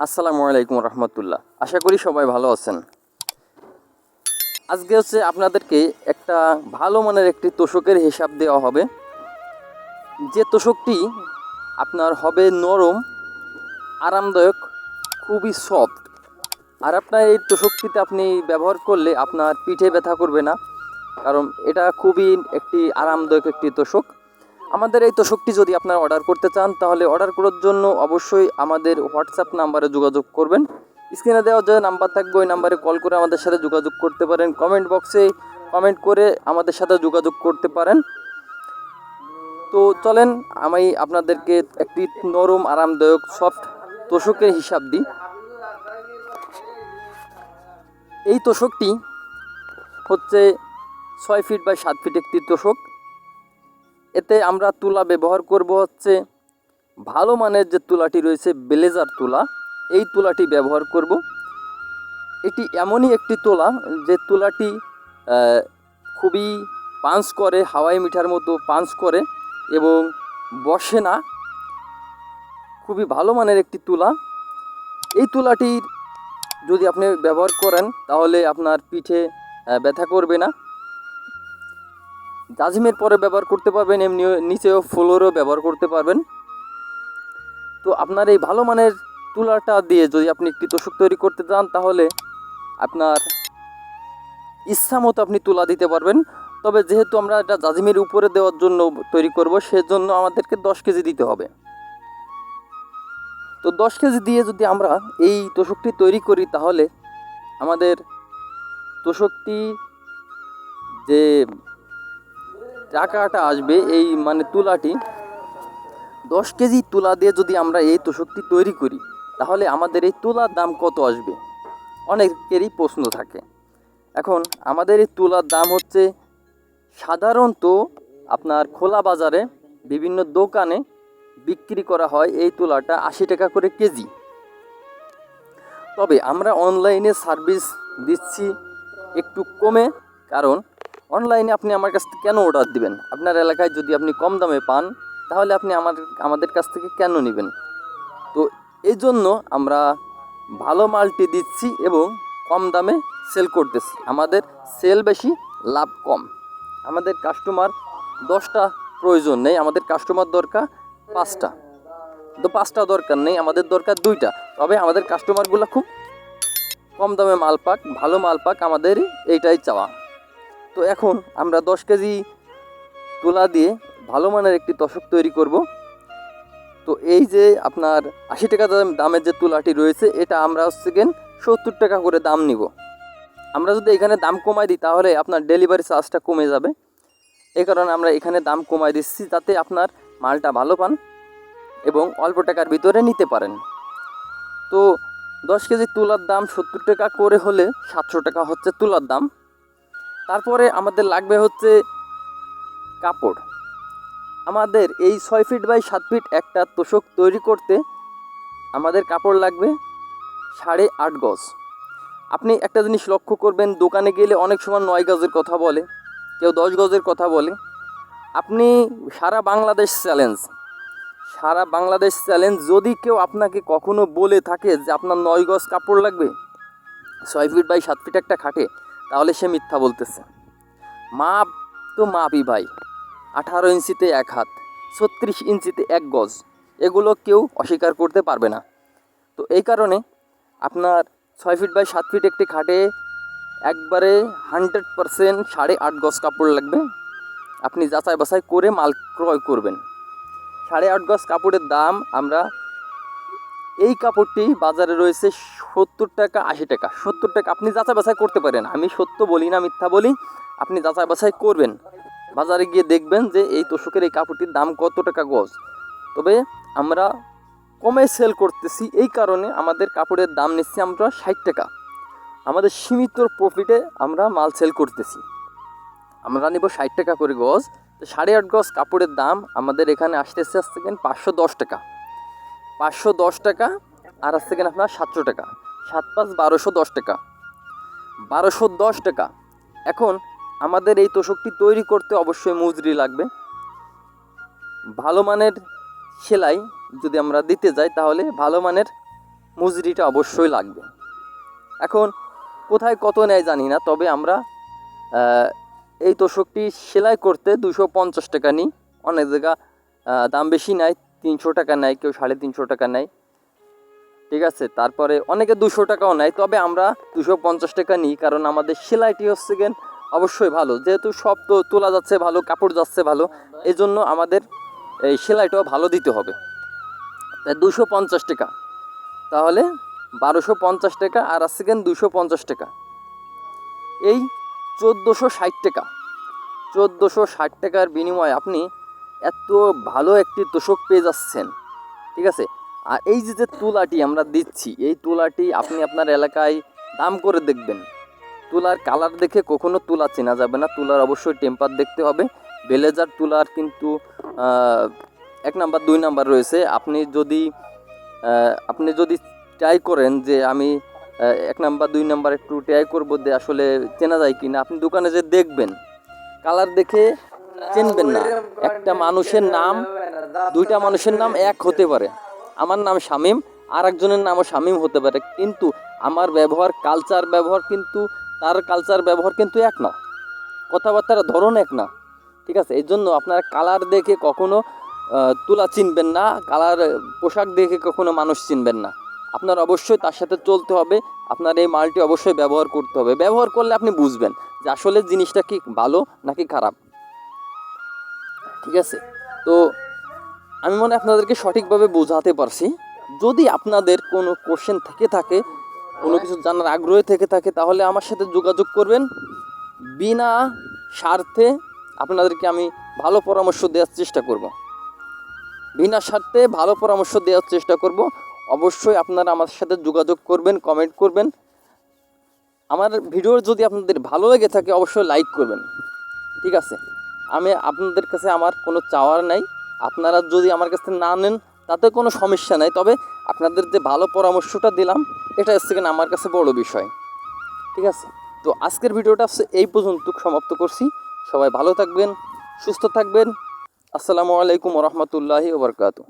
আসসালামু আলাইকুম রহমতুল্লাহ। আশা করি সবাই ভালো আছেন। আজকে হচ্ছে আপনাদেরকে একটা ভালো মানের একটি তোষকের হিসাব দেওয়া হবে। যে তোষকটি আপনার হবে নরম, আরামদায়ক, খুবই সফট। আর আপনার এই তোষকটিতে আপনি ব্যবহার করলে আপনার পিঠে ব্যথা করবে না, কারণ এটা খুবই একটি আরামদায়ক একটি তোষক। আমাদের এই তোষকটি যদি আপনারা অর্ডার করতে চান, তাহলে অর্ডার করার জন্য অবশ্যই আমাদের হোয়াটসঅ্যাপ নাম্বারে যোগাযোগ করবেন। স্ক্রিনে দেওয়া যে নাম্বার থাকবে, ওই নাম্বারে কল করে আমাদের সাথে যোগাযোগ করতে পারেন। কমেন্ট বক্সে কমেন্ট করে আমাদের সাথে যোগাযোগ করতে পারেন। তো চলেন, আমি আপনাদেরকে একটি নরম, আরামদায়ক, সফট তোষকের হিসাব দিই। এই তোষকটি হচ্ছে ছয় ফিট বাই সাত ফিট একটি তোষক। এতে আমরা তুলা ব্যবহার করব হচ্ছে ভালো মানের যে তুলাটি রয়েছে, ব্লেজার তুলা, এই তুলাটি ব্যবহার করব। এটি এমনই একটি তুলা যে তুলাটি খুবই পাঞ্চ করে, হাওয়াই মিঠার মতো পাঞ্চ করে এবং বসে না। খুবই ভালো মানের একটি তুলা। এই তুলাটির যদি আপনি ব্যবহার করেন, তাহলে আপনার পিঠে ব্যথা করবে না। জাজিমের পরে ব্যবহার করতে পারবেন, এমনি নিচেও ফ্লোরও ব্যবহার করতে পারবেন। তো আপনার এই ভালো মানের তুলাটা দিয়ে যদি আপনি একটি তোষক তৈরি করতে চান, তাহলে আপনার ইচ্ছা মতো আপনি তুলা দিতে পারবেন। তবে যেহেতু আমরা এটা জাজিমের উপরে দেওয়ার জন্য তৈরি করব, সেজন্য আমাদেরকে দশ কেজি দিতে হবে। তো দশ কেজি দিয়ে যদি আমরা এই তোষকটি তৈরি করি, তাহলে আমাদের তোষকটি যে টাকাটা আসবে এই মানে তুলাটি। দশ কেজি তুলা দিয়ে যদি আমরা এই তোষকটি তৈরি করি, তাহলে আমাদের এই তুলার দাম কত আসবে? অনেকেরই প্রশ্ন থাকে। এখন আমাদের এই তুলার দাম হচ্ছে সাধারণত আপনার খোলা বাজারে বিভিন্ন দোকানে বিক্রি করা হয় এই তুলাটা আশি টাকা করে কেজি। তবে আমরা অনলাইনে সার্ভিস দিচ্ছি একটু কমে, কারণ অনলাইনে আপনি আমার কাছ থেকে কেন অর্ডার দিবেন? আপনার এলাকায় যদি আপনি কম দামে পান, তাহলে আপনি আমার, আমাদের কাছ থেকে কেন নেবেন? তো এই জন্য আমরা ভালো মালটি দিচ্ছি এবং কম দামে সেল করতেছি। আমাদের সেল বেশি, লাভ কম। আমাদের কাস্টমার দশটা প্রয়োজন নেই, আমাদের কাস্টমার দরকার পাঁচটা। তো পাঁচটা দরকার নেই, আমাদের দরকার দুইটা। তবে আমাদের কাস্টমারগুলো খুব কম দামে মাল পাক, ভালো মাল পাক, আমাদের এইটাই চাওয়া। তো এখন আমরা দশ কেজি তুলা দিয়ে ভালো মানের একটি তোষক তৈরি করব। তো এই যে আপনার আশি টাকা দাম- দামের যে তুলাটি রয়েছে, এটা আমরা হচ্ছে কেন সত্তর টাকা করে দাম নিব। আমরা যদি এখানে দাম কমাই দিই, তাহলে আপনার ডেলিভারি চার্জটা কমে যাবে। এই কারণে আমরা এখানে দাম কমাই দিচ্ছি, যাতে আপনার মালটা ভালো পান এবং অল্প টাকার ভিতরে নিতে পারেন। তো দশ কেজি তুলার দাম সত্তর টাকা করে হলে সাতশো টাকা হচ্ছে তুলার দাম। তারপরে আমাদের লাগবে হচ্ছে কাপড়। আমাদের এই ছয় ফিট বাই সাত ফিট একটা তোষক তৈরি করতে আমাদের কাপড় লাগবে সাড়ে আট গজ। আপনি একটা জিনিস লক্ষ্য করবেন, দোকানে গেলে অনেক সময় নয় গজের কথা বলে, কেউ দশ গজের কথা বলে। আপনি সারা বাংলাদেশ চ্যালেঞ্জ সারা বাংলাদেশ চ্যালেঞ্জ যদি কেউ আপনাকে কখনো বলে থাকে যে আপনার নয় গজ কাপড় লাগবে, ছয় ফিট বাই সাত ফিট একটা খাটে তাহলে সে মিথ্যা বলতেছে। মাপ তো মাপই ভাই। আঠারো ইঞ্চিতে এক হাত, ছত্রিশ ইঞ্চিতে এক গজ, এগুলো কেউ অস্বীকার করতে পারবে না। তো এই কারণে আপনার ছয় ফিট বাই সাত ফিট একটি খাটে একবারে হান্ড্রেড পারসেন্ট সাড়ে আট গজ কাপড় লাগবে। আপনি যাচাই বাছাই করে মাল ক্রয় করবেন। সাড়ে আট গজ কাপড়ের দাম আমরা এই কাপড়টি বাজারে রয়েছে সত্তর টাকা আশি টাকা। সত্তর টাকা আপনি যাচাই বাছাই করতে পারেন। আমি সত্য বলি না মিথ্যা বলি, আপনি যাচাই বাছাই করবেন। বাজারে গিয়ে দেখবেন যে এই তোষকের এই কাপড়টির দাম কত টাকা গজ। তবে আমরা কমে সেল করতেছি, এই কারণে আমাদের কাপড়ের দাম নিচ্ছি আমরা ষাট টাকা। আমাদের সীমিত প্রফিটে আমরা মাল সেল করতেছি। আমরা নিব ষাট টাকা করে গজ। সাড়ে আট গজ কাপড়ের দাম আমাদের এখানে আসতেছে আসতে পাঁচশো দশ টাকা। পাঁচশো দশ টাকা, আর আসতে গেন আপনার সাতশো টাকা। সাত পাঁচ বারোশো দশ টাকা। বারোশো দশ টাকা। এখন আমাদের এই তোষকটি তৈরি করতে অবশ্যই মজুরি লাগবে। ভালো মানের সেলাই যদি আমরা দিতে যাই, তাহলে ভালো মানের মজুরিটা অবশ্যই লাগবে। এখন কোথায় কত নেয় জানি না, তবে আমরা এই তোষকটি সেলাই করতে দুশো পঞ্চাশ টাকা নিই। অনেক জায়গা দাম বেশি নেয় তিনশো টাকা নেয়, কেউ সাড়ে তিনশো টাকা নেয়। ঠিক আছে? তারপরে অনেকে দুশো টাকাও নেয়, তবে আমরা দুশো পঞ্চাশ টাকা নিই, কারণ আমাদের সেলাইটি হচ্ছে গেন অবশ্যই ভালো। যেহেতু সব তো তোলা যাচ্ছে ভালো, কাপড় যাচ্ছে ভালো এই জন্য আমাদের এই সেলাইটাও ভালো দিতে হবে। তাই দুশো পঞ্চাশ টাকা। তাহলে বারোশো পঞ্চাশ টাকা, আর আছে গেন দুশো পঞ্চাশ টাকা। এই চোদ্দোশো ষাট টাকা। চোদ্দোশো ষাট টাকার বিনিময়ে আপনি এত ভালো একটি তোষক পেয়ে যাচ্ছেন, ঠিক আছে? আর এই যে যে তুলাটি আমরা দিচ্ছি, এই তুলাটি আপনি আপনার এলাকায় দাম করে দেখবেন। তুলার কালার দেখে কখনো তুলা চেনা যাবে না, তুলার অবশ্যই টেম্পার দেখতে হবে। বেলেজার তুলার কিন্তু এক নাম্বার, দুই নাম্বার রয়েছে। আপনি যদি আপনি যদি ট্রাই করেন যে আমি এক নাম্বার, দুই নাম্বার একটু ট্রাই করব যে আসলে চেনা যায় কি না আপনি দোকানে যে দেখবেন, কালার দেখে চিনবেন না। একটা মানুষের নাম, দুইটা মানুষের নাম এক হতে পারে। আমার নাম শামীম আর একজনের নামও শামীম হতে পারে। কিন্তু আমার ব্যবহার কালচার ব্যবহার কিন্তু, তার কালচার ব্যবহার কিন্তু এক না। কথাবার্তার ধরন এক না। ঠিক আছে? এই জন্য আপনারা কালার দেখে কখনো তুলা চিনবেন না। কালার পোশাক দেখে কখনো মানুষ চিনবেন না। আপনার অবশ্যই তার সাথে চলতে হবে। আপনার এই মালটি অবশ্যই ব্যবহার করতে হবে। ব্যবহার করলে আপনি বুঝবেন যে আসলে জিনিসটা কি ভালো নাকি খারাপ। ঠিক আছে? তো আমি মনে আপনাদেরকে সঠিকভাবে বোঝাতে পারছি। যদি আপনাদের কোনো কোশ্চেন থেকে থাকে, কোনো কিছু জানার আগ্রহ থেকে থাকে, তাহলে আমার সাথে যোগাযোগ করবেন। বিনা স্বার্থে আপনাদেরকে আমি ভালো পরামর্শ দেওয়ার চেষ্টা করব। বিনা স্বার্থে ভালো পরামর্শ দেওয়ার চেষ্টা করব। অবশ্যই আপনারা আমার সাথে যোগাযোগ করবেন কমেন্ট করবেন। আমার ভিডিও যদি আপনাদের ভালো লেগে থাকে, অবশ্যই লাইক করবেন। ঠিক আছে? আমি আপনাদের কাছে আমার কোনো চাওয়ার নাই। আপনারা যদি আমার কাছে না নেন, তাতে কোনো সমস্যা নাই। তবে আপনাদের যে ভালো পরামর্শটা দিলাম, এটা হচ্ছে কিনা আমার কাছে বড় বিষয়। ঠিক আছে? তো আজকের ভিডিওটা হচ্ছে এই পর্যন্ত সমাপ্ত করছি। সবাই ভালো থাকবেন, সুস্থ থাকবেন। আসসালামু আলাইকুম রহমতুল্লাহি ওবরকাতু